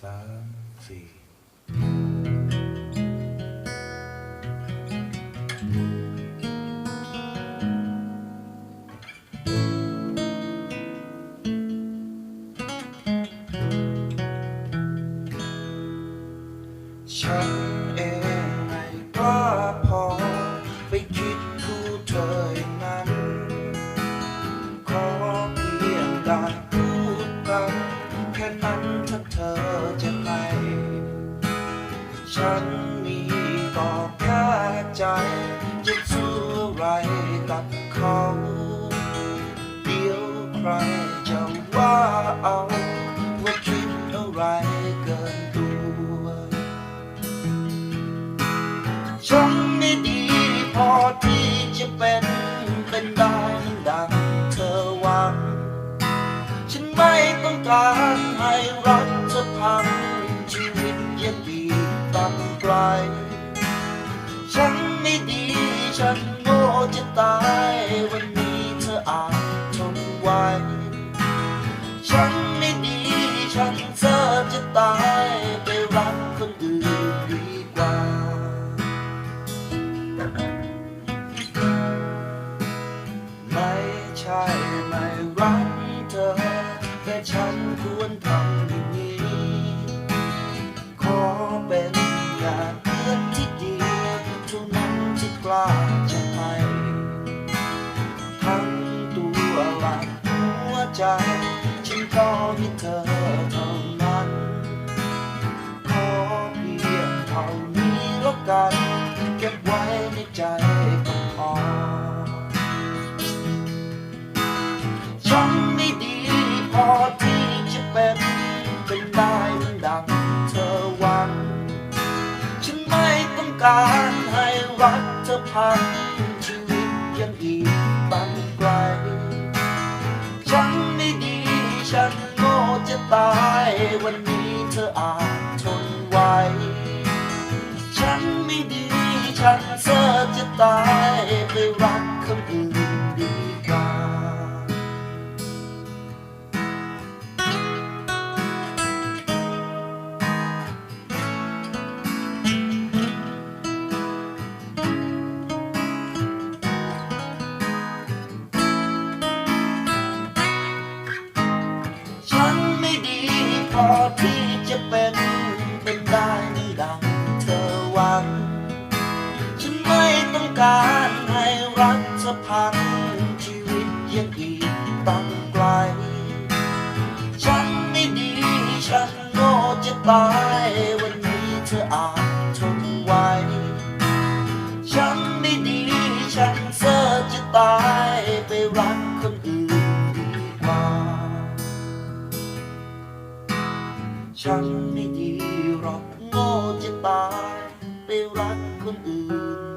สามสี่ฉันเองไม่กล้าพอไปคิดคู่เธออย่างนั้นขอเพียงได้พูด ฉันมีก็แค่ใจ จะสู้อะไรกับเขา เดี๋ยวใครจะว่าเอา ว่าคิดอะไรเกินตัว ฉันไม่ดีพอที่จะเป็นเป็นได้มันดังเธอหวัง ฉันไม่ต้องการ ฉั เท่านั้น ขอเพียงเท่านี้แล้วกัน เก็บไว้ในใจก็พอฉันไม่ดีพอที่จะเป็นเป็นได้ดังเธอหวัง ฉันไม่ต้องการให้รักเธอพังชีวิตยังอีกบังไกลฉันไม่ดีฉัน จะตายวันนี้เธออาจทนไหวฉันไม่ดี ฉันเธอจะตายไปรักคนอื่น รักพังชีวิตยังอีกตั้งไกล ฉันไม่ดี ฉันโง่จะตาย วันนี้เธออาจทนไหวฉันไม่ดี ฉันเสียจะตาย ไปรักคนอื่นดีกว่า ฉันไม่ดีหรอกโง่จะตาย ไปรักคนอื่น